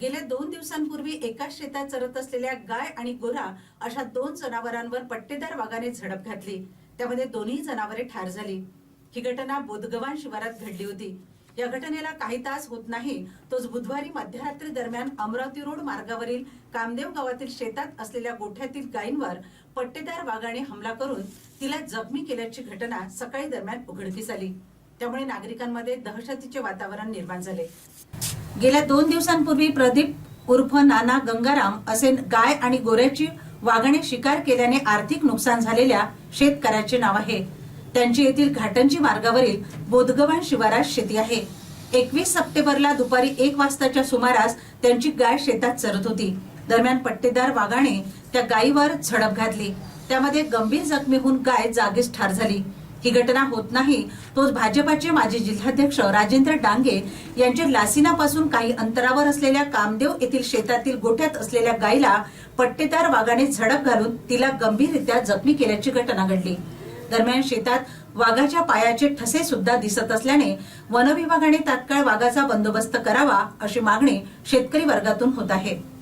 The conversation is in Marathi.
गेल्या दोन दिवसांपूर्वी एकाच शेतात चरत असलेल्या गाय आणि गोरा अशा दोन जनावरांवर पट्टेदार वाघाने झडप घातली. त्यामध्ये दोन्ही जनावरे ठार झाली. ही घटना बोधगवान शिवारात घडली होती. या घटनेला काही तास होत नाही. तोच बुधवारी मध्यरात्री दरम्यान अमरावती रोड मार्गावरील कामदेव गावातील शेतात असलेल्या गोठ्यातील गायींवर पट्टेदार वाघाने हमला करून तिला जखमी केल्याची घटना सकाळी दरम्यान उघडकीस आली. त्यामुळे नागरिकांमध्ये दहशतीचे वातावरण निर्माण झाले. गेल्या दोन दिवसांपूर्वी प्रदीप उर्फ नाना गंगाराम असे गाय आणि गोऱ्याची वाघाने शिकार केल्याने आर्थिक नुकसान झालेल्या शेतकऱ्याचे नाव आहे. त्यांची येथील घाटंजी मार्गावरील बोधगवान शिवारात शेती आहे. एकवीस सप्टेंबरला दुपारी एक वाजताच्या सुमारास त्यांची गाय शेतात चरत होती. दरम्यान पट्टेदार वाघाने त्या गायीवर झडप घातली. त्यामध्ये गंभीर जखमी होऊन गाय जागीच ठार झाली. ही घटना होत नाही. तोच भाजपाचे माजी जिल्हाध्यक्ष राजेंद्र डांगे यांचे लासिनापासून काही अंतरावर असलेल्या कामदेव येथील शेतातील गोठ्यात असलेल्या गायीला पट्टेदार वाघाने झडप घालून तिला गंभीररित्या जखमी केल्याची घटना घडली. दरम्यान शेतात वाघाच्या पायाचे ठसे सुद्धा दिसत असल्याने वनविभागाने तात्काळ वाघाचा बंदोबस्त करावा अशी मागणी शेतकरी वर्गातून होत आहे.